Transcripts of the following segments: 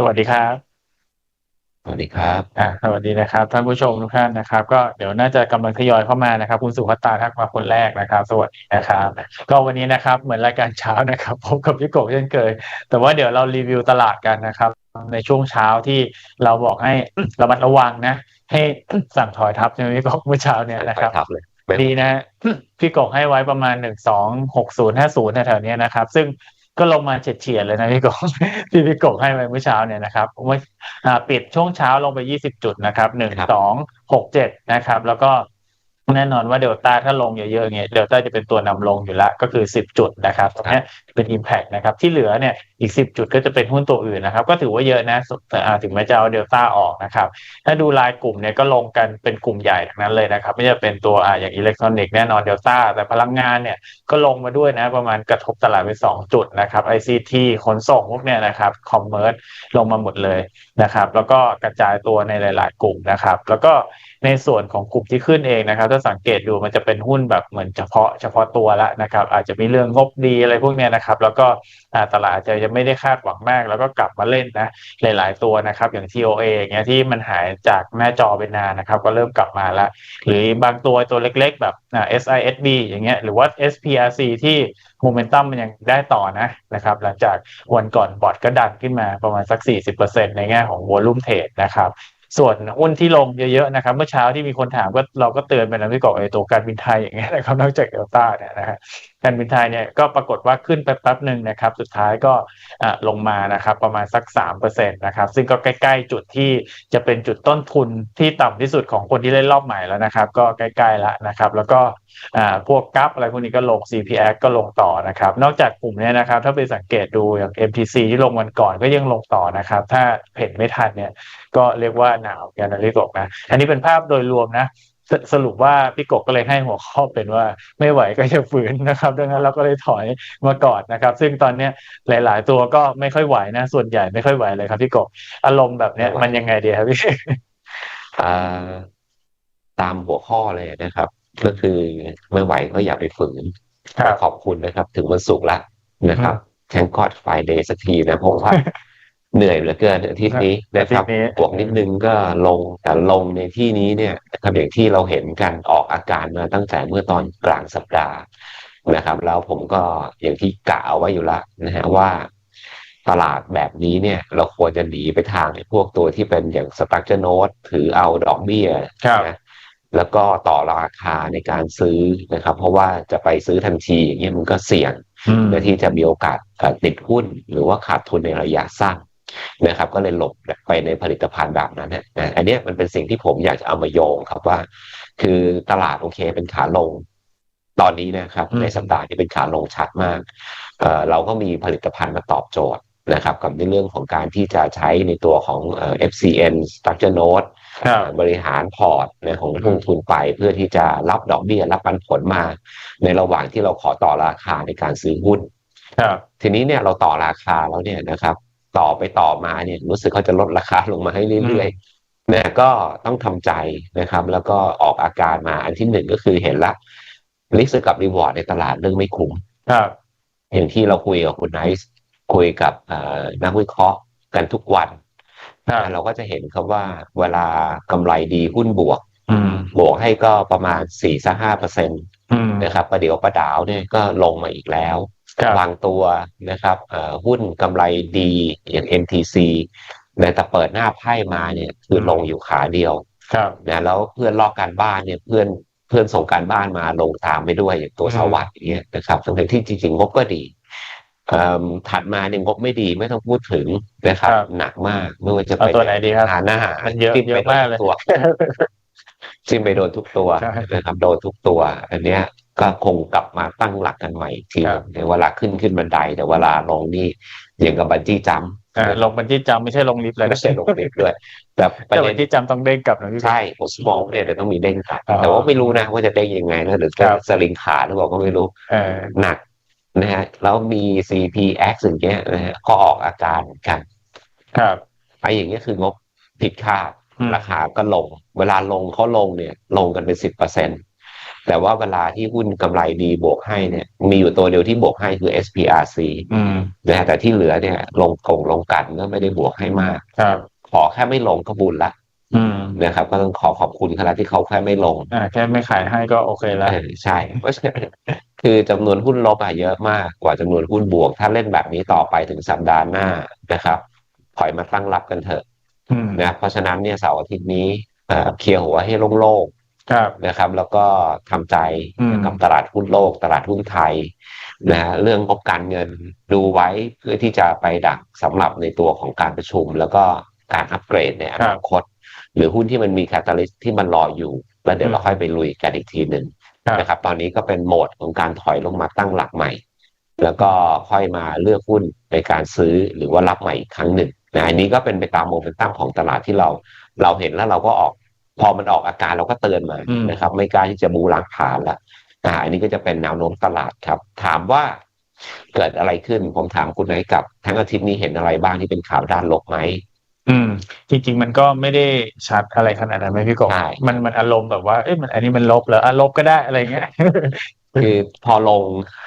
สวัสดีครับสวัสดีครับอ่าสวัสดีนะครับท่านผู้ชมทุกท่านนะครับ ก็เดี๋ยวน่าจะกำลังทยอยเข้ามานะครับ คุณสุภัตตาทักมาคนแรกนะครับ สวัสดีนะครับ ก็วันนี้นะครับ เหมือนรายการเช้านะครับพบกับพี่กบเช่นเคย แต่ว่าเดี๋ยวเรารีวิวตลาดกันนะครับ ในช่วงเช้าที่เราบอกให้ระมัดระวังนะ ให้สั่งถอยทับใช่ไหมพี่กบเมื่อเช้าเนี่ยนะครับทับเลยไม่ดีนะฮะพี่กบให้ไว้ประมาณหนึ่งสองหกศูนย์ห้าศูนย์แถวๆเนี้ยนะครับ ซึ่ง ก็ลงมาเฉียดๆเลยนะพี่กบที่พี่กบให้ไว้เมื่อเช้าเนี่ยนะครับเมื่ออ่าปิดช่วงเช้าลงไปยี่สิบจุดนะครับหนึ่งสองหกเจ็ดนะครับ แล้วก็ แน่นอนว่าเดลต้าถ้าลงเยอะๆเงี้ยเดลต้าจะเป็นตัวนำลงอยู่ละก็คือสิบจุดนะครับตรงนี้เป็น Impact นะครับที่เหลือเนี่ยอีกสิบจุดก็จะเป็นหุ้นตัวอื่นนะครับ ก็ถือว่าเยอะนะถึงแม้จะเอาเดลต้าออกนะครับ ถ้าดูรายกลุ่มเนี่ยก็ลงกันเป็นกลุ่มใหญ่ทั้งนั้นเลยนะครับ ไม่ว่เป็นตัวออย่างอิเล็กทรอนิกส์แน่นอนเดลต้าแต่พลังงานเนี่ยก็ลงมาด้วยนะประมาณกระทบตลาดไปสองจุดนะครับ ICT ขนส่งพวกเนี่ยนะครับคอมเมอร์สลงมาหมดเลยนะครับ แล้วก็กระจายตัวในหลาย ๆ กลุ่มนะครับ แล้วก็ ในส่วนของกลุ่มที่ขึ้นเองนะครับ ถ้าสังเกตดูมันจะเป็นหุ้นแบบเหมือนเฉพาะเฉพาะตัวละนะครับ อาจจะมีเรื่องงบดีอะไรพวกนี้นะครับ แล้วก็ตลาดอาจจะยังไม่ได้คาดหวังมาก แล้วก็กลับมาเล่นนะหลาย ๆ ตัวนะครับ อย่าง TOA อย่างเงี้ยที่มันหายจากหน้าจอไปนานนะครับ ก็เริ่มกลับมาล้วหรือบางตัวตัวเล็ก ๆ แบบ SISB อย่างเงี้ยหรือว่า SPRC ที่โมเมนตัมมันยังได้ต่อนะนะครับ หลังจากวันก่อนบอร์ดก็ดันขึ้นมาประมาณสัก 40%ในแง่ของวอลุ่มเทรดนะครับ ส่วนหุ้นที่ลงเยอะๆนะครับ เมื่อเช้าที่มีคนถามก็เราก็เตือนไปแล้วพี่กบไอ้ตัวการบินไทยอย่างเงี้ยนะครับนอกจากเดลต้าเนี่ยนะฮะการบินไทยเนี่ยก็ปรากฏว่าขึ้นไปแป๊บหนึ่งนะครับ สุดท้ายก็ลงมานะครับประมาณสัก3%นะครับซึ่งก็ใกล้ ๆ จุดที่จะเป็นจุดต้นทุนที่ต่ำที่สุดของคนที่เล่นรอบใหม่แล้วนะครับ ก็ใกล้ๆแล้วนะครับ แล้วก็พวกกัฟอะไรพวกนี้ก็ลง CPX ก็ลงต่อนะครับ นอกจากกลุ่มเนี้ยนะครับถ้าไปสังเกตดูอย่าง MTC ที่ลงวันก่อนก็ยังลงต่อนะครับ ถ้าเห็นไม่ทันเนี่ยก็เรียกว่าหนาวกันนะพี่กบนะอันนี้เป็นภาพโดยรวมนะ สสรุปว่าพี่กบก็เลยให้หัวข้อเป็นว่าไม่ไหวก็จะฝืนนะครับ ดังนั้นเราก็เลยถอยมาก่อนนะครับ ซึ่งตอนเนี้ยหลาย ๆ ตัวก็ไม่ค่อยไหวนะ ส่วนใหญ่ไม่ค่อยไหวเลยครับพี่กบอารมณ์แบบเนี้ยมันยังไงดีครับพี่อ่าตามหัวข้อเลยนะครับ ก็คือไม่ไหวก็อย่าไปฝืนครับขอบคุณนะครับ ถึงวันศุกร์ละนะครับแทงกอดไฟเดย์สักทีนะเพราะว่า เหนื่อยเหลือเกินอาทิตย์นี้นะครับอาทิตย์นี้บวกนิดนึงก็ลงแต่ลงในที่นี้เนี่ยนะครับอย่างที่เราเห็นกันออกอาการมาตั้งแต่เมื่อตอนกลางสัปดาห์นะครับ แล้วผมก็อย่างที่กะเอาไว้อยู่ละนะฮะว่าตลาดแบบนี้เนี่ยเราควรจะหนีไปทางไอ้พวกตัวที่เป็นอย่างสตั๊กเจอร์โนตถือเอาดอกเบี้ยครับนะแล้วก็ต่อราคาในการซื้อนะครับ เพราะว่าจะไปซื้อทันทีอย่างเงี้ยมันก็เสี่ยงอืมเพื่อที่จะมีโอกาสเอ่อติดหุ้นหรือว่าขาดทุนในระยะสั้น นะครับ ก็เลยหลบไปในผลิตภัณฑ์แบบนั้นนะนะอันเนี้ยมันเป็นสิ่งที่ผมอยากจะเอามาโยงครับว่า คือตลาดโอเคเป็นขาลงตอนนี้นะครับอืมในสัปดาห์นี้เป็นขาลงชัดมากเอ่อเราก็มีผลิตภัณฑ์มาตอบโจทย์นะครับ กับในเรื่องของการที่จะใช้ในตัวของเอ่อ FCN Structure Note ครับบริหารพอร์ตนะของนักลงทุนไปเพื่อที่จะรับดอกเบี้ยรับปันผลมา ในระหว่างที่เราขอต่อราคาในการซื้อหุ้นครับทีนี้เนี่ยเราต่อราคาแล้วเนี่ยนะครับ ต่อไปต่อมาเนี่ยรู้สึกเขาจะลดราคาลงมาให้เรื่อยๆนะก็ต้องทำใจนะครับ แล้วก็ออกอาการมาอันที่หนึ่งก็คือเห็นละริสกับรีวอร์ดในตลาดเรื่องไม่คุ้มครับอย่างที่เราคุยกับคุณไนซ์คุยกับเอ่อนักวิเคราะห์กันทุกวันครับเราก็จะเห็นครับว่าเวลากำไรดีหุ้นบวกอืมบวกให้ก็ประมาณ4ี่สัห้าเปอร์เซ็นต์อืมนะครับประเดี๋ยวประดาวเนี่ยก็ลงมาอีกแล้วครั บบางตัวนะครับเอ่อหุ้นกำไรดีอย่าง MTC นะแต่เปิดหน้าไพ่มาเนี่ยคือลงอยู่ขาเดียวครับนะแล้วเพื่อนลอกการบ้านเนี่ยเพื่อนเพื่อนส่งการบ้านมาลงตามไปด้วยอย่างตัวอืมสวัสด์อย่างเงี้ยนะครับทั้งๆที่จริงๆงบก็ดีเอิ่มถัดมาเนี่ยงบไม่ดีไม่ต้องพูดถึงนะครับครับหนักมากไม่ว่าจะเอาเป็นตัวไหนดีครับอาหารอาหารมันเยอะจิ้มเยไปอะมากเลยโดนทุตัวจิ้มไปโดนทุกตัวใช่นะครับโดนทุกตัว อันเนี้ย ก็คงกลับมาตั้งหลักกันใหม่อีกทีครับในเวลาขึ้นขึ้นบันได แต่เวลาลงนี่อย่างกับบันจี้จัมป์อ่าลงบันที่จำไม่ใช่ลงลิฟต์เลยไม่ใช่ลงเด็กด้วย แต่ประแต่เด็บันนที่จำต้องเด้งกลับนะพี่ใช่ผมมองเนี่ยเดี๋ยวต้องมีเด้งกลับอ๋อแต่ว่าไม่รู้นะว่าจะเด้งยังไงนะหรือครัจะบสลิงขาดหรือเปล่าก็ไม่รู้เออหนักนะฮะแล้วมี CPX อย่างเงี้ยนะฮะก็ออกอาการเหมือนกัน ครับไอ้อย่างเงี้ยคืองบผิดคาดอืมราคาก็ลง เวลาลงเขาลงเนี่ย ลงกันเป็นสิบเปอร์เซ็นต แต่ว่าเวลาที่หุ้นกำไรดีบวกให้เนี่ย มีอยู่ตัวเดียวที่บวกให้คือ SPRC อืมนะฮะแต่ที่เหลือเนี่ยลงกงลงกันก็ไม่ได้บวกให้มากครับ ขอแค่ไม่ลงก็บุญละอืมนะครับก็ต้องขอขอบคุณเขาที่เขาแค่ไม่ลงอ่าแค่ไม่ขายให้ก็โอเคแล้วเออใช่เพราะฉะนั้นคือจำนวนหุ้นลบอะเยอะมากกว่าจำนวนหุ้นบวก ถ้าเล่นแบบนี้ต่อไปถึงสัปดาห์หน้านะครับถอยมาตั้งรับกันเถอะอืมนะเพราะฉะนั้นเนี่ยเสาร์อาทิตย์นี้เอ่อเคลียร์หัวให้โล่งครับๆ นะครับ แล้วก็ทำใจอืมกับตลาดหุ้นโลก ตลาดหุ้นไทยนะเรื่องงบการเงินดูไว้เพื่อที่จะไปดักสำหรับในตัวของการประชุม แล้วก็การอัปเกรดในอนาคต หรือหุ้นที่มันมีแคตตาลิสที่มันรออยู่ แล้วเดี๋ยวเราค่อยไปลุยกันอีกทีหนึ่งครับนะครับ ตอนนี้ก็เป็นโหมดของการถอยลงมาตั้งหลักใหม่ แล้วก็ค่อยมาเลือกหุ้นในการซื้อหรือว่ารับใหม่อีกครั้งหนึ่งนะอันนี้ก็เป็นไปตามโมเมนตัมของตลาดที่เราเราเห็นแล้วเราก็ออก พอมันออกอาการเราก็เตือนมาอืมนะครับ ไม่กล้าที่จะบูล้างผ่านละอ่าอันนี้ก็จะเป็นแนวโน้มตลาดครับ ถามว่าเกิดอะไรขึ้นผมถามคุณนายกับ ทั้งอาทิตย์นี้เห็นอะไรบ้างที่เป็นข่าวด้านลบไหมอืม จริง ๆ มันก็ไม่ได้ชัดอะไรขนาดนั้นไหมพี่กบใช่มันมันอารมณ์แบบว่าเอ้ยมันอันนี้มันลบเหรออะลบก็ได้อะไรเงี้ยคือพอลง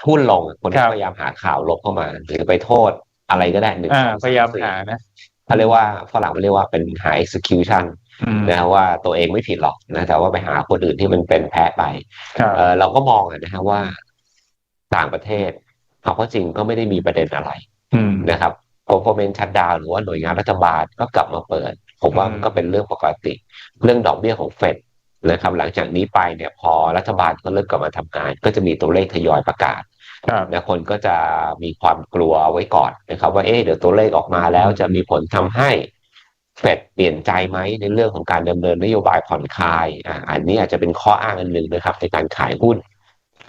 หุ้นลงคนครัก็บพยายามหาข่าวลบเข้ามา หรือไปโทษอะไรก็ได้หนึ่งอ่าสองพยายามสี่หานะเขาเรียกว่าฝรั่งมันเรียกว่าเป็นหา execution อืม นะว่าตัวเองไม่ผิดหรอกนะแต่ว่าไปหาคนอื่นที่มันเป็นแพ้ไปครับเออเราก็มองอะนะฮะว่าต่างประเทศเอาเข้าจริงก็ไม่ได้มีประเด็นอะไรอืมนะครับ government shutdown หรือว่าหน่วยงานรัฐบาลก็กลับมาเปิด ผมว่าอืมมันก็เป็นเรื่องปกติ เรื่องดอกเบี้ยของเฟดนะครับหลังจากนี้ไปเนี่ยพอรัฐบาลก็เริ่มกลับมาทำงาน ก็จะมีตัวเลขทยอยประกาศครับนะคนก็จะมีความกลัวเอาไว้ก่อนนะครับ ว่าเอ๊ะเดี๋ยวตัวเลขออกมาแล้วจะมีผลทำให้ เฟดเปลี่ยนใจไหมในเรื่องของการดำเนินนโยบายผ่อนคลายอ่าอันนี้อาจจะเป็นข้ออ้างอันหนึ่งนะครับ ในการขายหุ้น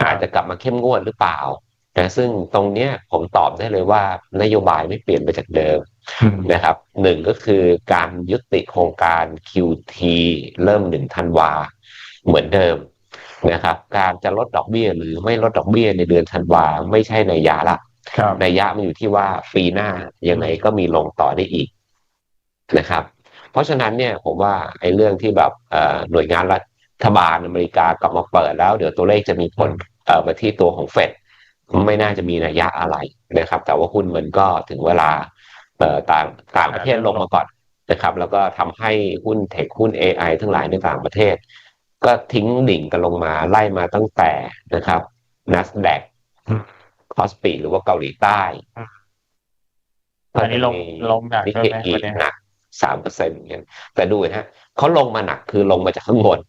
อาจจะกลับมาเข้มงวดหรือเปล่านะซึ่งตรงเนี้ยผมตอบได้เลยว่านโยบายไม่เปลี่ยนไปจากเดิมอืมนะครับหนึ่งก็คือการยุติโครงการ QT เริ่มหนึ่งธันวาเหมือนเดิมนะครับ การจะลดดอกเบี้ยหรือไม่ลดดอกเบี้ยในเดือนธันวาไม่ใช่ในยยะละครับในยยะมันอยู่ที่ว่าปีหน้ายังไงก็มีลงต่อได้อีก นะครับ เพราะฉะนั้นเนี่ยผมว่าไอ้เรื่องที่แบบเอ่อหน่วยงานรัฐบาลอเมริกากลับมาเปิดแล้ว เดี๋ยวตัวเลขจะมีผลเอ่อมาที่ตัวของเฟดไม่น่าจะมีนัยยะอะไรนะครับ แต่ว่าหุ้นมันก็ถึงเวลาเอ่อต่างต่างประเทศลงมาก่อนนะครับ แล้วก็ทำให้หุ้นเทคหุ้น AI ทั้งหลายในต่างประเทศ ก็ทิ้งดิ่งกันลงมาไล่มาตั้งแต่นะครับ NASDAQ อืมคอสปีหรือว่าเกาหลีใต้อืมอันนี้ลงลงหนักนิใช่เคไหมอีวันนี้หนัก สามเปอร์เซ็นต์กันแต่ดูนะฮะเขาลงมาหนักคือลงมาจากข้างบน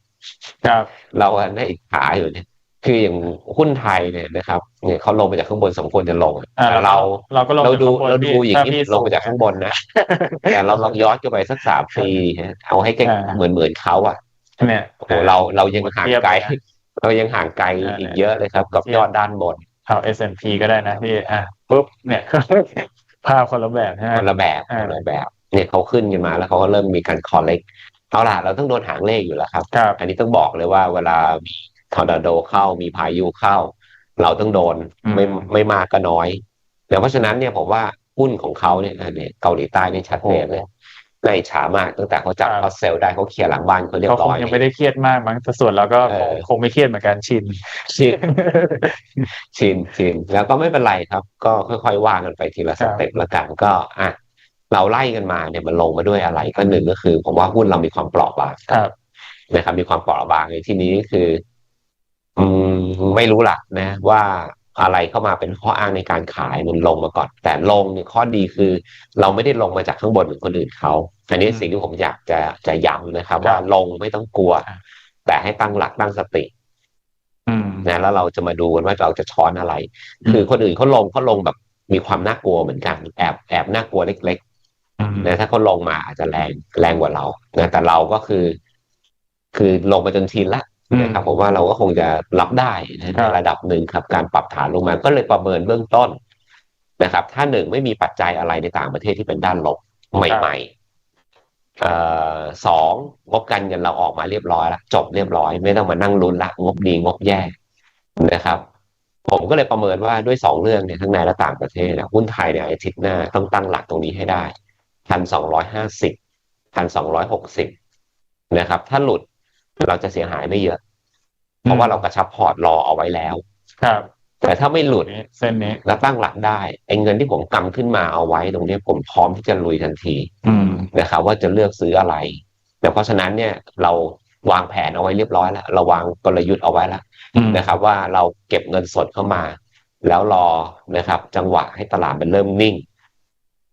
ครับเราอะได้อิจฉาอยู่เนี่ยคืออย่างหุ้นไทยเนี่ยนะครับเนี่ยเขาลงมาจากข้างบนสมควรจะลงอะอ่าแต่เราเราก็ลงเราดูจกข้งบนเราดูอย่างนี้ถ้พี่ลงมาจากข้างบนนะแต่เราลองย้อนกลับไปสักสามปีฮะเอาให้ใกล้อ่าเหมือนเหมือนเขาอะเนี่ยโอ้โหเราเรายังห่างไกลเทียบเลยนะเรายังห่างไกลอ่าอีกเยอะเลยครับ กับเทียบยอดด้านบนเอา S&P ก็ได้นะพี่อะปุ๊บเนี่ยภาพคนละแบบใช่ไหมคนละแบบอ่าคนละแบบ เนี่ยเขาขึ้นกันมาแล้วเขาก็เริ่มมีการคอลเลกเอาล่ะเราต้องโดนหางเลขอยู่แล้วครับครับอันนี้ต้องบอกเลยว่าเวลามีทอร์นาโดเข้ามีพายุเข้า เราต้องโดนอืมไม่ไม่มากก็น้อยแต่เพราะฉะนั้นเนี่ยผมว่าหุ้นของเขาเนี่ยอันเนี่ยเกาหลีใต้เนี่ยชัดเจนเลยน่าอิจฉามากตั้งแต่เขาจับครับเขาเซลได้เขาเคลียร์หลังบ้านเขาเรียเขาบคร้งอยยังไม่ได้เครียดมากมั้งแต่ส่วนเราก็เอคงอคงไม่เครียดเหมือนกันชินชินชินชินแล้วก็ไม่เป็นไรครับ ก็ค่อยๆว่ากันไปทีละสเต็ปละกันก็อะ เราไล่กันมาเนี่ยมันลงมาด้วยอะไรก็หนึ่งก็คือ ผมว่าหุ้นเรามีความเปราะบางครับนะครับมีความเปราะบางในที่นี้คือ อืมไม่รู้ล่ะนะ ว่าอะไรเข้ามาเป็นข้ออ้างในการขายมันลงมาก่อน แต่ลงเนี่ยข้อดีคือ เราไม่ได้ลงมาจากข้างบนเหมือนคนอื่นเขาอันนี้อืมสิ่งที่ผมอยากจะจะย้ำนะครับครับว่าลงไม่ต้องกลัวครับแต่ให้ตั้งหลักตั้งสติอืมนะแล้วเราจะมาดูกันว่าเราจะช้อนอะไรอืมคือคนอื่นเขาลงเขาลงแบบมีความน่ากลัวเหมือนกัน แอบแอบน่ากลัวเล็กอืมๆ นะถ้าเขาลงมาอาจจะแรงแรงกว่าเรานะแต่เราก็คือ คือลงมาจนชินละอืมนะครับผมว่าเราก็คงจะรับได้นะครัในบระดับหนึ่งครับ การปรับฐานลงมาก็เลยประเมินเบื้องต้นนะครับ ถ้าหนึ่งไม่มีปัจจัยอะไรในต่างประเทศที่เป็นด้านลบใหม่ๆเอ่อสองงบการเงินเราออกมาเรียบร้อยละจบเรียบร้อย ไม่ต้องมานั่งลุ้นละงบดีงบแย่นะครับ ผมก็เลยประเมินว่าด้วยสองเรื่องเนี่ยทั้งในและต่างประเทศนะหุ้นไทยเนี่ยอาทิตย์หน้าต้องตั้งหลักตรงนี้ให้ได้ พันสองร้อยห้าสิบพันสองร้อยหกสิบนะครับ ถ้าหลุดเราจะเสียหายไม่เยอะ เพราะว่าเรากระชับพอร์ตรอเอาไว้แล้ว ครับ แต่ถ้าไม่หลุดนี่เส้นนี้แล้วตั้งหลักได้ไอ้เงินที่ผมกำขึ้นมาเอาไว้ตรงเนี้ยผมพร้อมที่จะลุยทันทีอืมนะครับว่าจะเลือกซื้ออะไร แต่เพราะฉะนั้นเนี่ยเราวางแผนเอาไว้เรียบร้อยแล้วเราวางกลยุทธ์เอาไว้แล้วอืมนะครับ ว่าเราเก็บเงินสดเข้ามา แล้วรอนะครับ จังหวะให้ตลาดมันเริ่มนิ่ง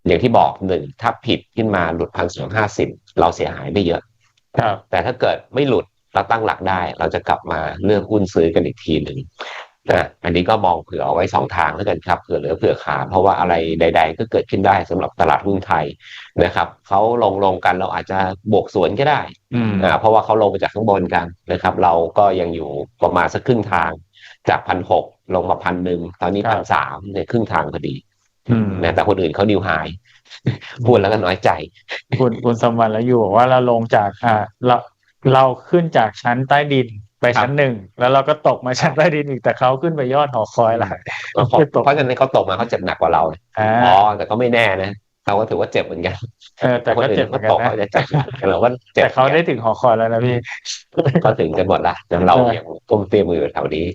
อย่างที่บอกหนึ่งถ้าผิดขึ้นมาหลุดพันสองห้าสิบเราเสียหายไม่เยอะ ครับ แต่ถ้าเกิดไม่หลุดเราตั้งหลักได้ เราจะกลับมาเลือกหุ้นซื้อกันอีกทีหนึ่งนะอันนี้ก็มองเผื่อเอาไว้สองทางแล้วกันครับเผื่อเหลือเผื่อขาดเพราะว่าอะไรใด ๆ ก็เกิดขึ้นได้สำหรับตลาดหุ้นไทยนะครับเขาลงลงกันเราอาจจะบวกสวนก็ได้อืมอ่าเพราะว่าเขาลงมาจากข้างบนกันนะครับ เราก็ยังอยู่ประมาณสักครึ่งทาง จากพันหกลงมาพันหนึ่งตอนนี้ครัพับนสามในยครึ่งทางพอดีอืม นะแต่คนอื่นเขาดิวไฮพูดแล้วก็น้อยใจคุณคุณสมบัติแล้วอยู่บอกว่าเราลงจากอ่าเราเราขึ้นจากชั้นใต้ดินไปชั้นหนึ่งแล้วเราก็ตกมาชั้นใต้ดินอีกแต่เขาขึ้นไปยอดหอคอยละเพราะไม่ตกเพราะฉะนั้นเขาตกมาเขาเจ็บหนักกว่าเราอ่าอ๋อแต่ก็ไม่แน่นะเราก็ถือว่าเจ็บเหมือนกันเออแต่คนก็อื่เจ็บนเหมืเขาอนกันตกนะเขาจะเจ็บหนักแต่เราก็เจ็บแต่เขาได้ถึงหอคอยแล้วนะพี่ ก็ถึงกันหมดละแต่เรายังก้มเตี้ยมืออยู่แถวนี้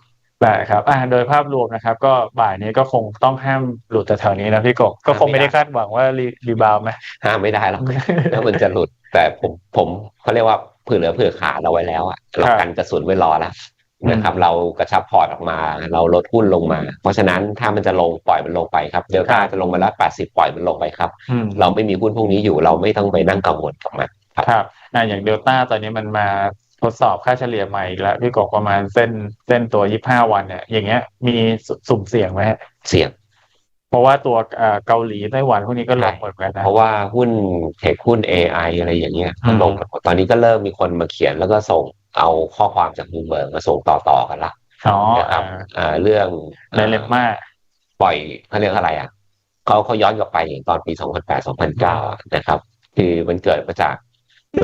ได้ครับอ่าโดยภาพรวมนะครับ ก็บ่ายนี้ก็คงต้องห้ามหลุดแถวๆนี้นะพี่กบก็คงไม่ได้คาดหวังว่ารีรีบาวด์ไหมห้ามไม่ได้หรอกแล้วมันจะหลุด แต่ผมผมเขาเรียกว่าเผื่อเหลือเผื่อขาดเราไว้แล้วอะเรากันกระสุนไว้รอแล้วนะครับเรากระชับพอร์ตออกมา เราลดหุ้นลงมา เพราะฉะนั้นถ้ามันจะลงปล่อยมันลงไปครับเดลต้าจะลงมาแล้วแปดสิบปล่อยมันลงไปครับอืมเราไม่มีหุ้นพวกนี้อยู่เราไม่ต้องไปนั่งกังวลกับมันครับอ่าอย่างเดลต้าตอนนี้มันมาท ดสอบค่าเฉลี่ยใหม่อีกแล้วพี่กบประมาณเส้นเส้นตัวยี่ห้าวันเนี่ย อย่างเงี้ย มีสุสุ่มเสี่ยงไหมฮะเสี่ยง เพราะว่าตัวเอ่อเกาหลีไต้หวันพวกนี้ก็ลงหมดเหมือนกันนะเพราะว่าหุ้นเทคหุ้น AI อะไรอย่างเงี้ยอืมลงกันหมดตอนนี้ก็เริ่มมีคนมาเขียนแล้วก็ส่งเอาข้อความจากมูเบิร์กมาส่งต่อๆกันละอ๋อนะครับอ่าอ่าเรื่องในเลมมาปล่อยเขาเรียกอะไรอะเขาเขาย้อนกลับไปอย่างตอนปี 2008 2009 นะครับ คือมันเกิดมาจาก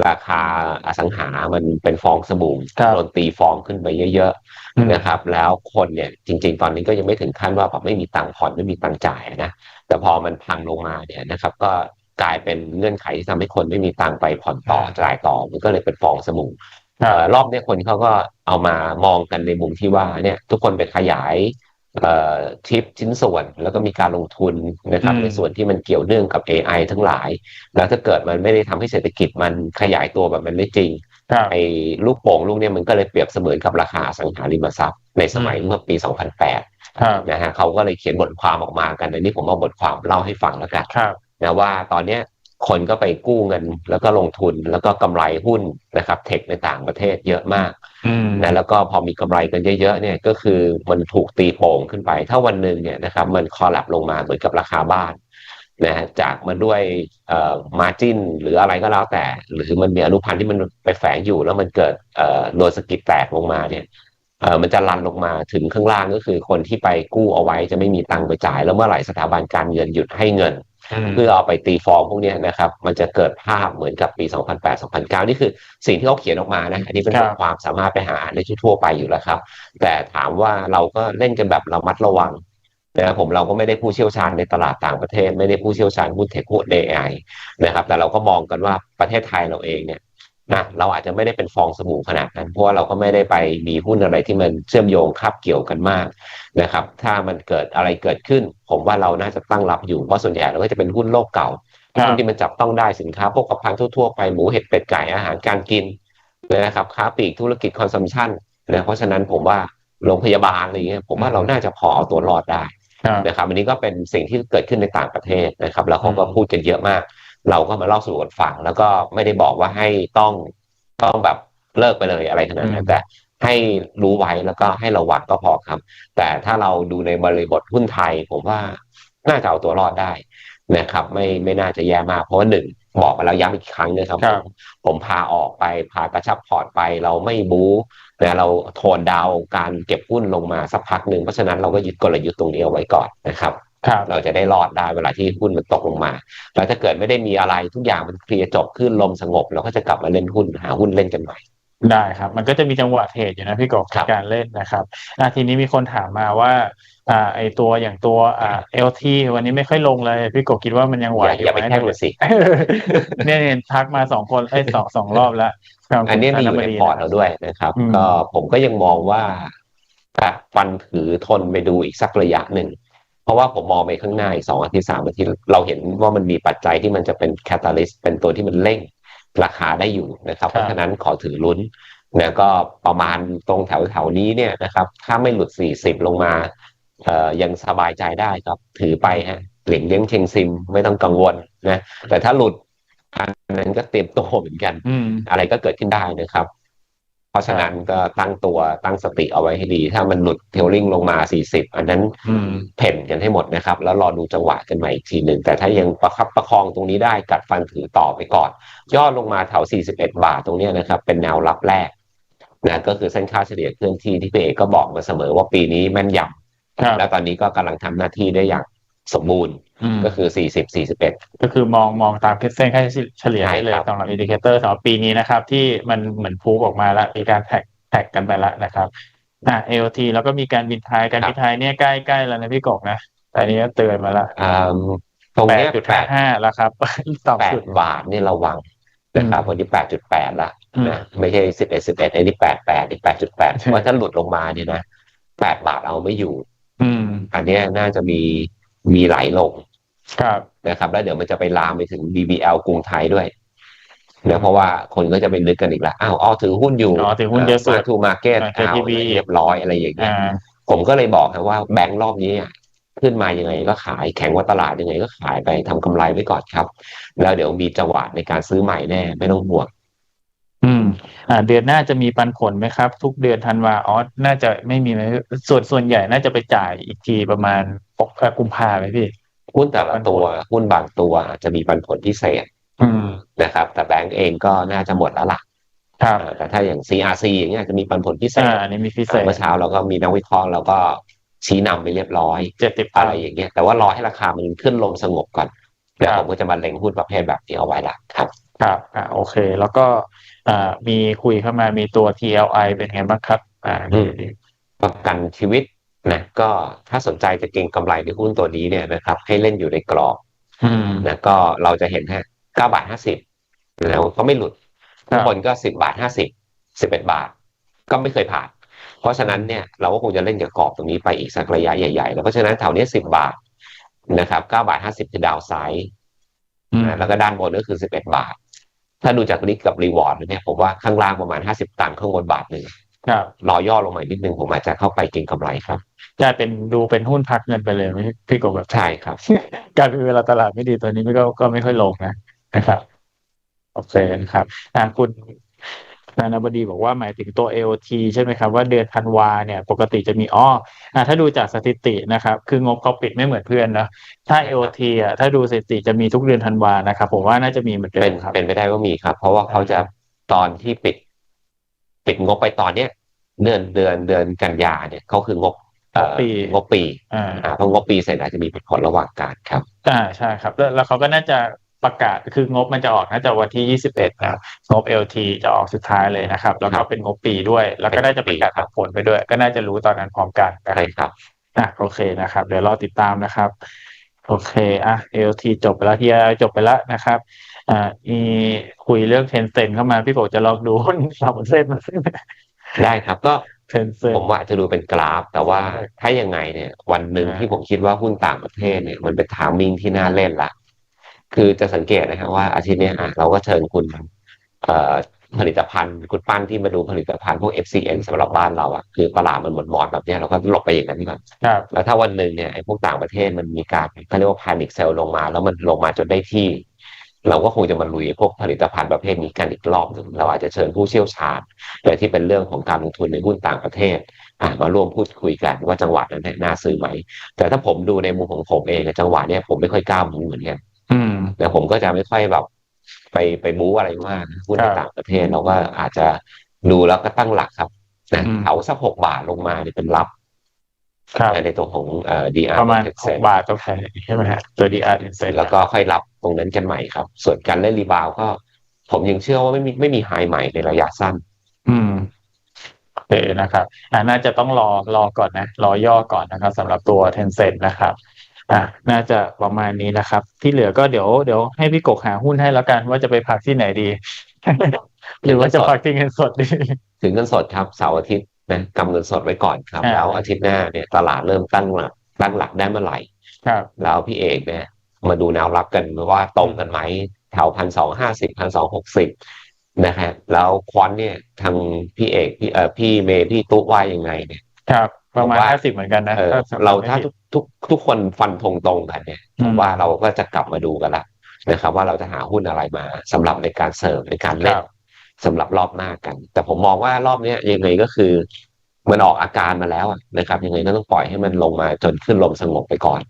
ราคาอสังหามันเป็นฟองสบู่ครับโดนตีฟองขึ้นไปเยอะอืมๆนะครับ แล้วคนเนี่ยจริง ๆ ตอนนี้ก็ยังไม่ถึงขั้นว่าแบบไม่มีตังค์ผ่อนไม่มีตังค์จ่ายนะแต่พอมันพังลงมาเนี่ยนะครับ ก็กลายเป็นเงื่อนไขที่ทำให้คนไม่มีตังค์ไปผ่อนต่อจ่ายต่อมันก็เลยเป็นฟองสบู่ครับเอ่อรอบเนี้ยคนเขาก็เอามามองกันในมุมที่ว่าเนี่ยทุกคนไปขยายเอ่อ ชิปชิ้นส่วนแล้วก็มีการลงทุนนะครับอืมในส่วนที่มันเกี่ยวเนื่องกับ AI ทั้งหลาย แล้วถ้าเกิดมันไม่ได้ทำให้เศรษฐกิจมันขยายตัวแบบมันไม่จริงครับไอ้ลูกโป่งลูกเนี้ยมันก็เลยเปรียบเสมือนกับราคาอสังหาริมทรัพย์ ในสมัยอืมเมื่อปี 2008ครับนะฮะเขาก็เลยเขียนบทความออกมากันในนี้ผมเอาบทความเล่าให้ฟังแล้วกันครับนะว่าตอนเนี้ยคนก็ไปกู้เงินแล้วก็ลงทุนแล้วก็กำไรหุ้นนะครับเทคในต่างประเทศเยอะมากอืม นะแล้วก็พอมีกำไรกันเยอะๆเนี่ยก็คือมันถูกตีโป่งขึ้นไป ถ้าวันหนึ่งเนี่ยนะครับมันคอลับลงมาเหมือนกับราคาบ้านนะฮะจากมาด้วยเอ่อมาจินหรืออะไรก็แล้วแต่ หรือมันมีอนุพันธ์ที่มันไปแฝงอยู่ แล้วมันเกิดเอ่อโดนสกิดแตกลงมาเนี่ยเอ่อมันจะลันลงมาถึงข้างล่างก็คือคนที่ไปกู้เอาไว้จะไม่มีตังค์ไปจ่าย แล้วเมื่อไหร่สถาบันการเงินหยุดให้เงิน เพื่อเอาไปตีฟองพวกเนี้ยนะครับ มันจะเกิดภาพเหมือนกับปี 2008-2009 นี่คือสิ่งที่เขาเขียนออกมานะ อันนี้เป็นครับบทความสามารถไปหาอ่านได้ทั่วๆไปอยู่แล้วครับ แต่ถามว่าเราก็เล่นกันแบบระมัดระวังนะครับผมเราก็ไม่ได้ผู้เชี่ยวชาญในตลาดต่างประเทศ ไม่ได้ผู้เชี่ยวชาญหุ้นเทคหุ้น AI นะครับ แต่เราก็มองกันว่าประเทศไทยเราเองเนี่ย นะเราอาจจะไม่ได้เป็นฟองสบู่ขนาดนั้น เพราะว่าเราก็ไม่ได้ไปมีหุ้นอะไรที่มันเชื่อมโยงคาบเกี่ยวกันมากนะครับ ถ้ามันเกิดอะไรเกิดขึ้น ผมว่าเราน่าจะตั้งรับอยู่เพราะส่วนใหญ่เราก็จะเป็นหุ้นโลกเก่าครับหุ้นที่มันจับต้องได้สินค้าพวกกับพันทั่วๆไปหมูเห็ดเป็ดไก่อาหารการกินนะครับค้าปลีกธุรกิจคอนซัมชันนะเพราะฉะนั้นผมว่าโรงพยาบาลอะไรเงี้ยผมว่าเราน่าจะพอเอาตัวรอดได้ครับนะครับอันนี้ก็เป็นสิ่งที่เกิดขึ้นในต่างประเทศนะครับ แล้วเขาก็อืมพูดกันเยอะมาก เราก็มาเล่าสู่กันฟัง แล้วก็ไม่ได้บอกว่าให้ต้องต้องแบบเลิกไปเลยอะไรขนาดนั้นแต่ให้รู้ไว้แล้วก็ให้ระวังก็พอครับ แต่ถ้าเราดูในบริบทหุ้นไทย ผมว่าน่าจะเอาตัวรอดได้นะครับ ไม่ไม่น่าจะแย่มากเพราะว่าหนึ่งบอกไปแล้วย้ำอีกครั้งนะครับครัผบมผมพาออกไปพากระชับพอร์ตไป เราไม่บู๊แต่เราโทนดาวน์การเก็บหุ้นลงมาสักพักหนึ่งเพราะฉะนั้นเราก็ยึดกลยุทธ์ตรงนี้เอาไว้ก่อนนะครับครับ เราจะได้รอดได้เวลาที่หุ้นมันตกลงมา แล้วถ้าเกิดไม่ได้มีอะไรทุกอย่างมันเคลียร์จบขึ้นลมสงบเราก็จะกลับมาเล่นหุ้นหาหุ้นเล่นกันใหม่ได้ครับ มันก็จะมีจังหวะเทรดอยู่นะพี่กบครับการเล่นนะครับอะทีนี้มีคนถามมาว่าอ่าไอตัวอย่างตัวอ่าเอลทีวันนี้ไม่ค่อยลงเลย พี่กบคิดว่ามันยังไหวอย่าอยู่อย่าไปไหมแท่งมันสิเนี่ยเนี่ยทักมาสองคนไอ้ยสองสองรอบแล้วครับอันนี้มีอยู่ในคุณธบดีพอร์ตเราด้วยนะครับอืมก็ผมก็ยังมองว่ากัดฟันถือทนไปดูอีกสักระยะหนึ่ง เพราะว่าผมมองไปข้างหน้าอีกสองอาทิตย์สามอาทิตย์เราเห็นว่ามันมีปัจจัยที่มันจะเป็นแคตตาลิสต์เป็นตัวที่มันเร่งราคาได้อยู่นะครับ เพราะฉะนั้นขอถือลุ้นนะก็ประมาณตรงแถวแถวๆนี้เนี่ยนะครับ ถ้าไม่หลุด40ลงมาเอ่อยังสบายใจได้ครับ ถือไปฮะเหลียงเลี้ยงเชงซิมไม่ต้องกังวลนะแต่ถ้าหลุดอันนั้นก็เตรียมตัวเหมือนกันอืมอะไรก็เกิดขึ้นได้นะครับ เพราะฉะนั้นก็ตั้งตัวตั้งสติเอาไว้ให้ดี ถ้ามันหลุดเทลลิงลงมา 40 อันนั้นอืมเพ่นกันให้หมดนะครับ แล้วรอดูจังหวะกันใหม่อีกทีหนึ่ง แต่ถ้ายังประคับประคองตรงนี้ได้กัดฟันถือต่อไปก่อน ย่อลงมาแถว 41 บาทตรงเนี้ยนะครับ เป็นแนวรับแรกนะก็คือเส้นค่าเฉลี่ยเคลื่อนที่ที่พี่เอกก็บอกมาเสมอว่าปีนี้แม่นยครับำแล้วตอนนี้ก็กำลังทำหน้าที่ได้อย่าง สมบูรณ์อืมก็คือ 40 41 ก็คือมองมองตามเส้นค่าเฉลี่ยใช่ได้เลยครับสำหรับอินดิเคเตอร์สำหรับปีนี้นะครับ ที่มันเหมือนพูออกมาแล้วมีการแท็กแท็กกันไปแล้วนะครับอ่า AOT แล้วก็มีการบินไทยการบินไทยเนี่ยใกล้ใกล้แล้วนะพี่กบนะแต่อันนี้ก็เตือนมาละอ่าตรงแปดเนี้ยจุดแปห้าดห้าแล้วครับต่ำแปสุดดบาทเนี่ยระวังนะครับวันนี้แปดจุดแปดละอืมนะไม่ใช่สิบเอ็ดสิบเอ็ดไอ้นี่แปดแปดอีกแปดจุดแปดใช่ว่าถ้าหลุดลงมาเนี่ยนะแปดบาทเอาไม่อยู่อืมอันเนี้ยน่าจะมี มีไหลลงครับนะครับ แล้วเดี๋ยวมันจะไปลามไปถึง BBL กรุงไทยด้วยนะเพราะว่าคนก็จะไปนึกกันอีกแล้วอ้าวอ๋อถือหุ้นอยู่อ๋อถือหุ้นเยอะสุดทูมาเก็ตอ่าอ้าว JTB เรียบร้อยอะไรอย่างเงี้ยอ่าผมก็เลยบอกครับว่าแบงค์รอบนี้อะขึ้นมายังไงก็ขายแข็งกว่าตลาดยังไงก็ขายไปทำกำไรไว้ก่อนครับ แล้วเดี๋ยวมีจังหวะในการซื้อใหม่แน่ไม่ต้องห่วง อืม อ่า เดือนหน้าจะมีปันผลไหมครับ ทุกเดือนธันวาอ๋อน่าจะไม่มีไหมส่วนส่วนใหญ่น่าจะไปจ่ายอีกทีประมาณปกเอ่อกุมภาไหมพี่หุ้นแต่ละตัวหุ้นบางตัวอาจจะมีปันผลพิเศษอืมนะครับ แต่แบงก์เองก็น่าจะหมดแล้วล่ะครับอ่าแต่ถ้าอย่าง CRC อย่างเงี้ยอาจจะมีปันผลพิเศอ่าษอันนี้มีพิเศษเมื่อเช้าเราก็มีนักวิเคราะห์เราก็ชี้นำไปเรียบร้อยเจ็ดสิบอะไรอย่างเงี้ยแต่ว่ารอให้ราคามันขึ้นลงสงบก่อนแล้วครับผมก็จะมาเล็งหุ้นประเภทแบบนี้เอาไว้ละครับ ครับอ่าโอเค แล้วก็ อ่ามีคุยเข้ามามีตัว TLI เป็นไงบ้างครับอ่าอืมประกันชีวิตนะก็ถ้าสนใจจะเก็งกำไรในหุ้นตัวนี้เนี่ยนะครับ ให้เล่นอยู่ในกรอบอืมนะก็เราจะเห็นฮะ9บาท50แล้วก็ไม่หลุดครับบางคนก็10บาท50 11บาท ก็ไม่เคยผ่าน เพราะฉะนั้นเนี่ยเราก็คงจะเล่นกับกรอบตรงนี้ไปอีกสักระยะใหญ่ๆ แล้วเพราะฉะนั้นแถวเนี้ย10บาทนะครับ9บาท50คือดาวไซด์อืมนะแล้วก็ด้านบนก็คือ11บาท ถ้าดูจากลิกกับรีวอร์ดเนี่ยผมว่าข้างล่างประมาณ 50 ตังค์ข้างบนบาทหนึ่งครับรอย่อลงมาอีกนิดนึงผมอาจจะเข้าไปเก็งกำไรครับกลายเป็นดูเป็นหุ้นพักเงินไปเลยไหมพี่กบแบบใช่ครับกลายเป็นเวลาตลาดไม่ดีตัวนี้ไม่ก็ก็ไม่ค่อยลงนะนะครับโอเคครับทางคุณ นานาบดีบอกว่าหมายถึงตัว AOT ใช่ไหมครับ ว่าเดือนธันวาเนี่ยปกติจะมีอ้ออ่าถ้าดูจากสถิตินะครับ คืองบเขาปิดไม่เหมือนเพื่อนนะถ้า AOT อะถ้าดูสถิติจะมีทุกเดือนธันวานะครับ ผมว่าน่าจะมีเหมือนเดิเป็มนครับเป็นไปได้ว่ามีครับ เพราะว่าเขาจะตอนที่ปิด ปิดงบไปตอนเนี้ยเดือนเดือนเดือนกันยาเนี่ยเขาคืองบเอ่องบปีงบปีอ่าอ่าเพราะงบปีเสร็จอาจจะมีผลระหว่างการครับอ่าใช่ครับ แล้วแล้วเขาก็น่าจะ ประกาศคืองบมันจะออกน่าจะวันที่ 21นะครับงบ LT จะออกสุดท้ายเลยนะครับ แล้วครัก็บเป็นงบปีด้วย แล้วก็น่าจะประกาศผลไปด้วย ก็น่าจะรู้ตอนนั้นพร้อมกันนะคใช่รับครับอะโอเคนะครับ เดี๋ยวรอติดตามนะครับ โอเคอะ LT จบไปแล้ว TI จบไปแล้วนะครับอ่ามีคุยเรื่องเทนเซ็นเข้ามาพี่โกจะลองดูหุ้นสามเส้นมาได้ครับก็เทนเซ็นผมว่าอาจจะดูเป็นกราฟ แต่ว่าใช่ถ้ายังไงเนี่ย วันหนึ่งอ่าที่ผมคิดว่าหุ้นต่างประเทศเนี่ย มันเป็นทามมิ่งที่น่าเล่นละ คือจะสังเกตนะครับว่าอาทิตย์เนี้ยอะเราก็เชิญคุณเอ่อผลิตภัณฑ์คุณปั้นที่มาดูผลิตภัณฑ์พวก FCN สำหรับบ้านเราอะคือตลาดมันหมดหมอนแบบเนี้ยเราก็หลบไปอย่างนั้นก่อนครับแล้วถ้าวันหนึ่งเนี่ยไอ้พวกต่างประเทศมันมีการเขาเรียกว่า panic sell ลงมา แล้วมันลงมาจนได้ที่ เราก็คงจะมาลุยพวกผลิตภัณฑ์ประเภทนี้กันอีกรอบหนึ่งเราอาจจะเชิญผู้เชี่ยวชาญโดยที่เป็นเรื่องของการลงทุนในหุ้นต่างประเทศอะมาร่วมพูดคุยกันว่าจังหวะนั้นเนี่ยน่าซื้อไหมแต่ถ้าผมดูในมุมของผมเองอะจังหวะเนี่ยผมไม่ค่อยกล้ามูเหมือนกันอืม แต่ผมก็จะไม่ค่อยแบบ ไปไปบู๊อะไรมากนะหุ้นครัในบต่างประเทศเราก็อาจจะดูแล้วก็ตั้งหลักครับนะอืมเอาสักหกบาทลงมาเนี่ยเป็นรับครับในตัวของเอ่อ DR ประมาณ Tencent หกบาทต้องแพงใช่ไหมฮะตัว DR เทนเซ็นแล้วก็ค่อยรับตรงนั้นกันใหม่ครับ ส่วนการเล่นรีบาวก็ ผมยังเชื่อว่าไม่มีไม่มีไฮใหม่ในระยะสั้น อืมเออนะครับอ่าน่าจะต้องรอรอก่อนนะ รอย่อก่อนนะครับสำหรับตัว Tencent นะครับ อ่าน่าจะประมาณนี้นะครับ ที่เหลือก็เดี๋ยวเดี๋ยวให้พี่กกหาหุ้นให้แล้วกันว่าจะไปพักที่ไหนดี หรือว่าจะพักที่เงินสดดี ถึงเงินสดครับเสาร์อาทิตย์นะกำเงินสดไว้ก่อนครับอ่าแล้วอาทิตย์หน้าเนี่ยตลาดเริ่มตั้งหลักตั้งหลักได้เมื่อไหร่ครับแล้วพี่เอกเนี่ยมาดูแนวรับกันว่าตรงกันไหมแถวพันสองห้าสิบพันสองหกสิบนะฮะแล้วควอนเนี่ยทางพี่เอกพี่เอ่อพี่เมย์พี่ตุ๊ว่ายังไงเนี่ยครับ ประมาณผมว่าห้าสิบเหมือนกันนะเออถ้เราถ้าไม่ทุผิดกทุกทุกคนฟันธงตรงกันเนี่ยอืมผมว่าเราก็จะกลับมาดูกันละนะครับว่าเราจะหาหุ้นอะไรมาสำหรับในการเสริมในการเล่คนรับสำหรับรอบหน้ากัน แต่ผมมองว่ารอบเนี้ยยังไงก็คือมันออกอาการมาแล้วอะนะครับ ยังไงก็ต้องปล่อยให้มันลงมาจนขึ้นลมสงบไปก่อน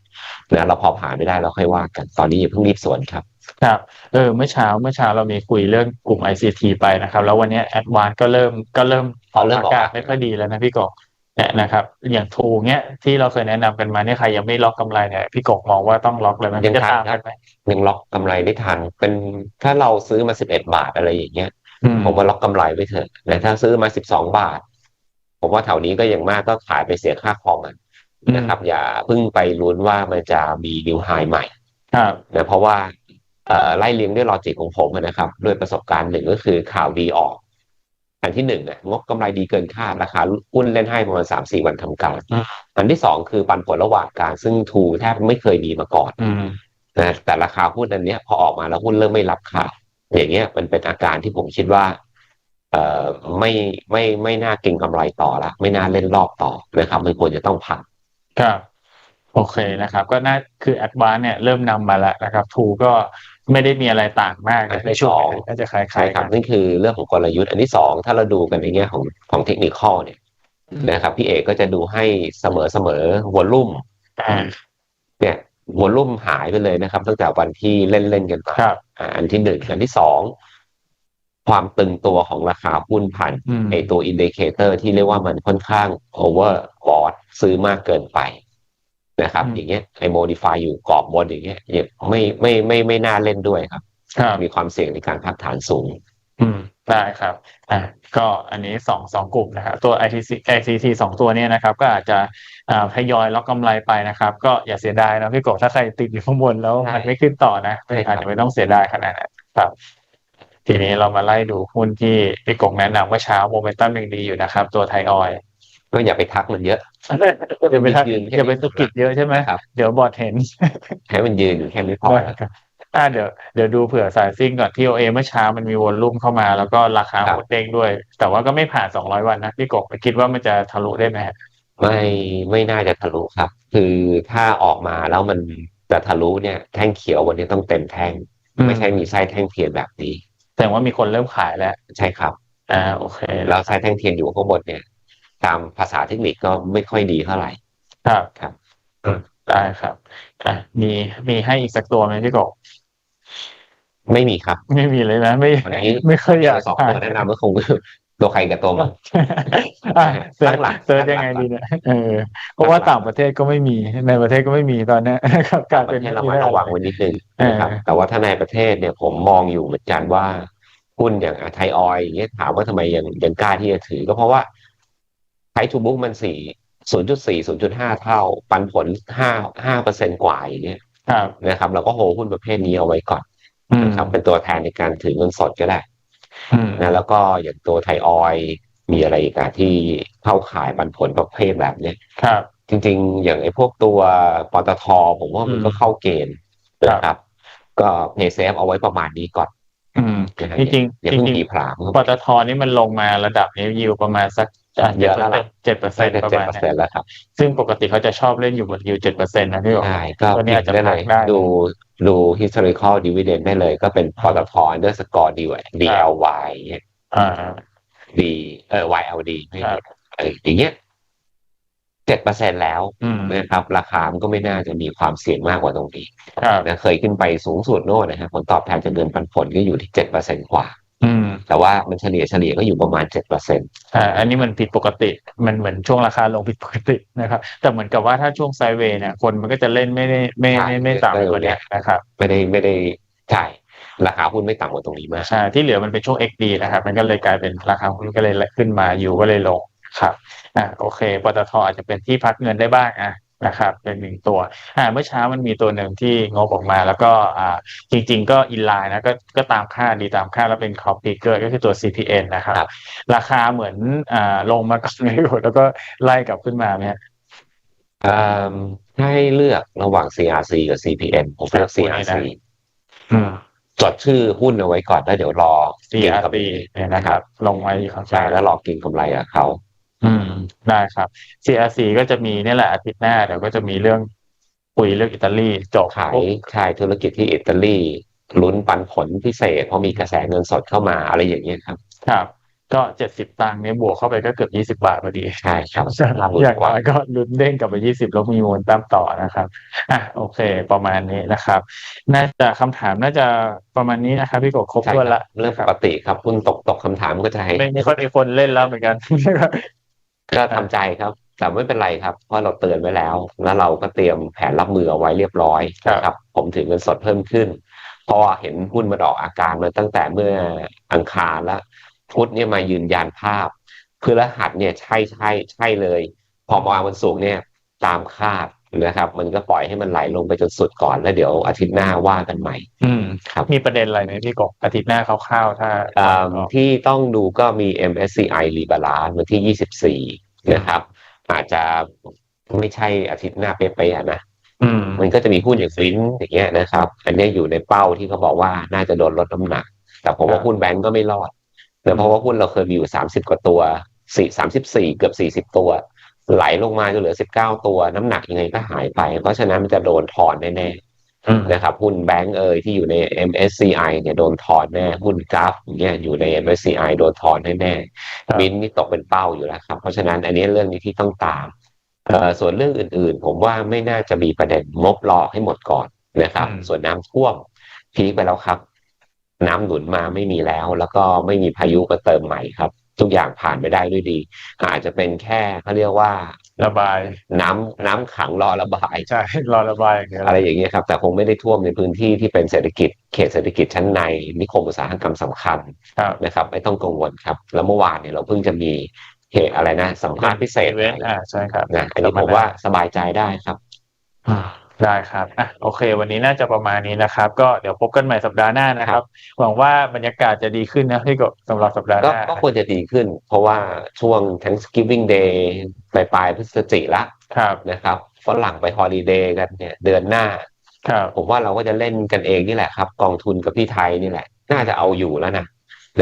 นะเราพอผ่านไม่ได้เราค่อยว่ากัน ตอนนี้อย่าเพิ่งรีบสวนครับครับเออเมื่อเช้าเมื่อเช้าเรามีคุยเรื่องกลุ่ม ICT ไปนะครับ แล้ววันเนี้แอดวานก็เริ่มก็เริ่มออกเริ่มอาออกกาศไม่ค่อยดีแล้วนะพี่กบ เนี่ยนะครับ อย่างทูเนี้ยที่เราเคยแนะนำกันมาเนี่ยใครยังไม่ล็อกกำไรเนี่ยพี่กบมองว่าต้องล็อกเลยไหมยังจะทันตามครักับนไหมยังล็อกกำไรได้ทัน เป็นถ้าเราซื้อมาสิบเอ็ดบาทอะไรอย่างเงี้ยอืมผมว่าล็อกกำไรไว้เถอะแต่ถ้าซื้อมาสิบสองบาท ผมว่าแถวนี้ก็ยังมากก็ขายไปเสียค่าคอมอะนะครับ อย่าเพิ่งไปลุ้นว่ามันจะมีนิวไฮใหม่ครับนะเพราะว่าเอ่อไล่เลียงด้วยลอจิกของผมอะนะครับ ด้วยประสบการณ์หนึ่งก็คือข่าวดีออก อันที่หนึ่งอะงบกำไรดีเกินคาดราคาหุ้นเล่นให้ประมาณสามสี่วันทำการอืมอันที่สองคือปันผลระหว่างกลารซึ่งทูแทบไม่เคยมีมาก่อนอืมนะแต่ราคาหุ้นอันเนี้ยพอออกมาแล้วหุ้นเริ่มไม่รับข่าวอย่างเงี้ยมันเป็นอาการที่ผมคิดว่าเอ่อไม่ไม่ไม่น่าเก็งกำไรต่อละไม่น่าเล่นรอบต่อนะครับมันควรจะต้องพักครับ โอเคนะครับ ก็น่าคือแอดวานเนี่ยเริ่มนำมาแล้วนะครับทูก็ไม่ได้มีอะไรต่างมากนะในช่วงนี้ก็จะคล้ายๆใช่คกัรับนนั่นคือเรื่องของกลยุทธ์ อันที่สองถ้าเราดูกันในแง่ของของเทคนิคอเนี่ยนะครับพี่เอกก็จะดูให้เสมอเสมอวอลลุ่มอ่าเนี่ยวอลลุ่มหายไปเลยนะครับ ตั้งแต่วันที่เล่นเล่นๆกันมาครับอ่าอันที่หนึ่งอันที่สองความตึงตัวของราคาหุ้นผ่านอืมไอตัวอินดิเคเตอร์ที่เรียกว่ามันค่อนข้างโอเวอร์บอทซื้อมากเกินไป นะครับ อย่างเงี้ยไอโมดิฟายอยู่กรอบบนอย่างเงี้ยยังไม่ไม่ไม่ไม่น่าเล่นด้วยครับครับ มีความเสี่ยงในการพักฐานสูง อืมได้ครับอ่าก็อันนี้สองสองกลุ่มนะครับตัว ITC ICT สองตัวเนี้นะครับ ก็อาจจะอ่าทยอยล็อกกำไรไปนะครับ ก็อย่าเสียดายนะพี่กบถ้าใครติดอยู่ข้างบนแล้วใช่มันไม่ขึ้นต่อนะใช่ครับอาจจะไม่ต้องเสียดายขนาดนั้นครับ ทีนี้เรามาไล่ดูหุ้นที่พี่กบแนะนำเมื่อเช้าโมเมนตัมยังดีอยู่นะครับ ตัวไทยออยล์ ก็อย่าไปทักมันเยอะอย่าไปทักยืนแค่อย่าไปสะกิดเยอะใช่ไหมครับเดี๋ยวบอดเห็นให้มันยืนอยู่แค่นี้พอแล้วอ่าเดี๋ยวเดี๋ยวดูเผื่อสายซิ่งก่อนที่โอเอเมื่อเช้ามันมีวอลลุ่มเข้ามา แล้วก็ราคาครับหมดเด้งด้วย แต่ว่าก็ไม่ผ่าน200วันนะพี่กบคิดว่ามันจะทะลุได้ไหมฮะไม่ไม่น่าจะทะลุครับ คือถ้าออกมาแล้วมันจะทะลุเนี่ยแท่งเขียววันนี้ต้องเต็มแท่ง ไม่ใช่มีไส้แท่งเทียนแบบนี้แสดงว่ามีคนเริ่มขายแล้ว ใช่ครับอ่าโอเค แล้วไส้แท่งเทียนอยู่ข้างบนเนี่ย ตามภาษาเทคนิคก็ไม่ค่อยดีเท่าไหร่ ครับครับได้ครับอะมีมีให้อีกสักตัวไหมพี่กบไม่มีครับ ไม่มีเลยนะไม่วันนี้ไม่ค่อยอยากสองขายตัวแนะนำก็คงตัวใครกับตัวมันอะเซิร์ชตั้งหลักเซิร์ชตั้ยังงหลัไงกดีเนี่ยเออเพราะว่าตั้งหลักต่างประเทศก็ไม่มีในประเทศก็ไม่มีตอนเนี้ยนะครับกลารปเป็นระเทศเรามาระวังไว้นิดนึงนะครับเออแต่ว่าถ้าในประเทศเนี่ยผมมองอยู่เหมือนกันว่าหุ้นอย่างไทยออยอย่างเงี้ยถามว่าทำไมยังยังกล้าที่จะถือก็เพราะว่า ไททูบุ๊กมันสี่ศูนย์จุดสี่ศูนย์จุดห้าเท่า ปันผลห้าห้าเปอร์เซ็นกว่าอย่างเงี้ยครับนะครับ เราก็โฮหุ้นประเภทนี้เอาไว้ก่อนอืมนะครับเป็นตัวแทนในการถือเงินสดก็ได้อืมนะแล้วก็อย่างตัวไทยออยมีอะไรอีกอะที่เข้าขายปันผลประเภทแบบเนี้ยครับ จริง ๆ อย่างไอ้พวกตัวปตทผมว่ามันก็อืมเข้าเกณฑ์ครับนะครับ ก็เพย์เซฟเอาไว้ประมาณนี้ก่อน อืมนะฮะจริงอย่าๆจเพิ่งริงตีผลามๆปตทนี่มันลงมาระดับนี้ยิวประมาณสักเยอะแล้วล่ะเจ็ดเปอร์เซ็ใช่นต์ประเจ็ดมาณเปอร์เนี้เซ็นยต์แล้วครับ ซึ่งปกติเขาจะชอบเล่นอยู่บนยิวเจ็ดเปอร์เซ็นต์นะพี่บอกใช่ก็ตัวนี้อาจจะได้เลยพักได้ดูดู historical dividend ได้เลย ก็เป็นปตท underscore DLY เนี่ยอ่า D เออ YLD ไม่ครับเอออย่างเงี้ยเจ็ดเปอร์เซ็นแล้วอืมนะครับ ราคามันก็ไม่น่าจะมีความเสี่ยงมากกว่าตรงนี้ครับนะเคยขึ้นไปสูงสุดโน่นนะครับผลตอบแทนจากเงินปันผลก็อยู่ที่เจ็ดเปอร์เซ็นกว่าอืมแต่ว่ามันเฉลี่ยเฉลี่ยก็อยู่ประมาณเจ็ดเปอร์เซ็นอ่าอันนี้มันผิดปกติ มันเหมือนช่วงราคาลงผิดปกตินะครับ แต่เหมือนกับว่าถ้าช่วงไซด์เวย์เนี่ยคนมันก็จะเล่นไม่ได้ไม่ไม่ไม่ต่ำกว่าเนี้ยนะครับ ไม่ได้ไม่ได้ใช่ราคาหุ้นไม่ต่ำกว่าตรงนี้มาก ใช่ ที่เหลือมันเป็นช่วง XD นะครับ มันก็เลยกลายเป็นราคาหุ้นก็เลยขึ้นมาอยู่ก็เลยลง ครับอ่าโอเคปตทอาจจะเป็นที่พักเงินได้บ้างอะนะครับเป็นหนึ่งตัวอ่าเมื่อเช้ามันมีตัวหนึ่งที่งบออกมาแล้วก็อ่าจริง ๆ ก็อินไลน์นะก็ก็ตามค่าดีตามค่าแล้วเป็นคอปปีเกอร์ก็คือตัว CPN นะครับครับราคาเหมือนอ่าลงมาก่อนไม่หมดแล้วก็ไล่กลับขึ้นมาเนี่ยอ่าให้เลือกระหว่าง CRC กับ CPN ผมเลือกครับ CRC อืมจดชื่อหุ้นเอาไว้ก่อนแล้วเดี๋ยวรอกิน CRC กำไรเนี่ยนะครับ ลงไว้ข้างใช่แล้วรอกินกำไรกับเขา อืมได้ครับ CRC ก็จะมีนี่แหละอาทิตย์หน้าเดี๋ยวก็จะมีเรื่องคุยเรื่องอิตาลีจบขายขายธุรกิจที่อิตาลีลุ้นปันผลพิเศษเพราะมีกระแสเงินสดเข้ามาอะไรอย่างเงี้ยครับ ครับ ก็เจ็ดสิบตังค์เนี่ยบวกเข้าไปก็เกือบยี่สิบาทพอดีใช่ครับอย่างน้อยก็ลุ้นเด้งกลับไปยี่สิบแล้วมีมูลตามต่อนะครับอะโอเค ประมาณนี้นะครับ น่าจะคำถามน่าจะประมาณนี้นะครับพี่กบครบใช่ถ้วนคละรับเรื่องปกติครับหุ้นตกตกคำถามก็จะให้ไม่ไม่ค่อยมีคนเล่นแล้วเหมือนกัน ก็ทำใจครับ แต่ไม่เป็นไรครับ เพราะเราเตือนไว้แล้ว แล้วเราก็เตรียมแผนรับมือเอาไว้เรียบร้อยครับนะครับ ผมถือเงินสดเพิ่มขึ้นเพราะว่าเห็นหุ้นมันออกอาการมาตั้งแต่เมื่ออังคารแล้วพุธเนี่ยมายืนยันภาพพฤหัสเนี่ยใช่ใช่ใช่เลย พอมาวันศุกร์เนี่ยตามคาด นะครับ มันก็ปล่อยให้มันไหลลงไปจนสุดก่อนแล้วเดี๋ยวอาทิตย์หน้าว่ากันใหม่ อืมครับมีประเด็นอะไรไหมพี่กบอาทิตย์หน้าคร่าวๆถ้าอ่าที่ต้องดูก็มี MSCI Rebalance วันที่ 24 นะครับ อาจจะไม่ใช่อาทิตย์หน้าเป๊ะๆอะนะอืมมันก็จะมีหุ้นอย่างฟินอย่างเงี้ยนะครับ อันเนี้ยอยู่ในเป้าที่เขาบอกว่าน่าจะโดนลดน้ำหนัก แต่ผมว่าครับหุ้นแบงก์ก็ไม่รอดเนื่องเพราะว่าหุ้นเราเคยมีอยู่30กว่าตัวสี่สามสิบสี่เกือบ40ตัว ไหลลงมาจนเหลือ19ตัว น้ำหนักยังไงก็หายไป เพราะฉะนั้นมันจะโดนถอนแน่ๆอืมนะครับหุ้นแบงก์เอยที่อยู่ใน MSCI เนี่ยโดนถอนแน่หุ้นกราฟอย่างเงี้ยอยู่ใน MSCI โดนถอนแน่ครับๆมินท์นี่ตกเป็นเป้าอยู่แล้วครับ เพราะฉะนั้นอันนี้เรื่องนี้ที่ต้องตามเอ่อส่วนเรื่องอื่นๆ ผมว่าไม่น่าจะมีประเด็นงบรอให้หมดก่อนนะครับอืมส่วนน้ำท่วมพีคไปแล้วครับ น้ำหนุนมาไม่มีแล้ว แล้วก็ไม่มีพายุก็เติมใหม่ครับ ทุกอย่างผ่านไปได้ด้วยดี อาจจะเป็นแค่เขาเรียกว่าระบาย น้ำน้ำขังรอระบายใช่รอระบายอย่างเงี้ยอะไรอย่างเงี้ยครับแต่คงไม่ได้ท่วมในพื้นที่ที่เป็นเศรษฐกิจเขตเศรษฐกิจชั้นในนิคมอุตสาหกรรมสำคัญครับนะครับไม่ต้องกังวลครับ แล้วเมื่อวานเนี่ยเราเพิ่งจะมีเหตุอะไรนะสัมภาษณ์พิเศษเวนต์อ่าใช่ครับนะอันนี้ผมว่าสบายใจได้ครับอ่า ได้ครับอะโอเค วันนี้น่าจะประมาณนี้นะครับ ก็เดี๋ยวพบกันใหม่สัปดาห์หน้านะครับ หวังว่าบรรยากาศจะดีขึ้นนะพี่กบสำหรับสัปดาห์หก็น้า ก็ควรจะดีขึ้น เพราะว่าช่วง Thanksgiving Day ปลายปลายๆพฤศจิกละครับนะครับฝรั่งไปฮอลิเดย์กันเนี่ยเดือนหน้าครับผมว่าเราก็จะเล่นกันเองนี่แหละครับ กองทุนกับพี่ไทยนี่แหละ น่าจะเอาอยู่แล้วนะ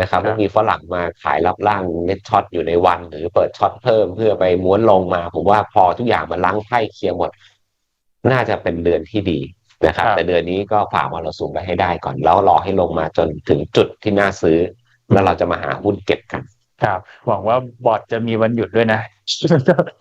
นะครับแล้วมีฝรั่งมาขายรับล่างเน็ตช็อตอยู่ในวัน หรือเปิดช็อตเพิ่มเพื่อไปม้วนลงมา ผมว่าพอทุกอย่างมันล้างไพ่เคลียร์หมด น่าจะเป็นเดือนที่ดีนะครับ แต่เดือนนี้ก็ฝ่ามรสุมไปให้ได้ก่อน แล้วรอให้ลงมาจนถึงจุดที่น่าซื้อ แล้วเราจะมาหาหุ้นเก็บกัน ครับ หวังว่าบอร์ดจะมีวันหยุดด้วยนะ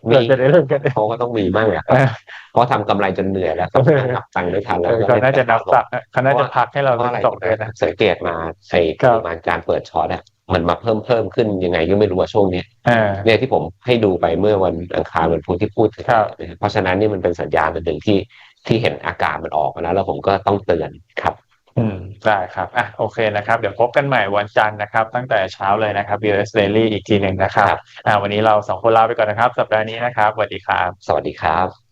มีเราจะได้เริ่มกันได้เขาก็ต้องมีมั่งแหละครับเออเพราะทำกำไรจนเหนื่อยแล้วต้องนับตังค์ไม่ทันแล้วเขาน่าจะนับสักเขาน่าจะพักให้เราเพราะอะไรสองเดือนนะสังเกตมาไอ้ครัปบระมาณการเปิดช็อตอะ มันมาเพิ่มเพิ่มขึ้นยังไงก็ไม่รู้ว่าช่วงเนี้ยเออเนี่ยที่ผมให้ดูไปเมื่อวันอังคารวันพุธที่พูดถึงครับนะครับเพราะฉะนั้นนี่มันเป็นสัญญาณอันหนึ่งที่ที่เห็นอาการมันออกมาแล้วแล้วผมก็ต้องเตือนครับ อืมได้ครับอะโอเคนะครับ เดี๋ยวพบกันใหม่วันจันทร์นะครับ ตั้งแต่เช้าเลยนะครับ US Daily อีกทีหนึ่งนะครับครับอ่าวันนี้เราสองคนลาไปก่อนนะครับ สัปดาห์นี้นะครับสวัสดีครับ สวัสดีครับ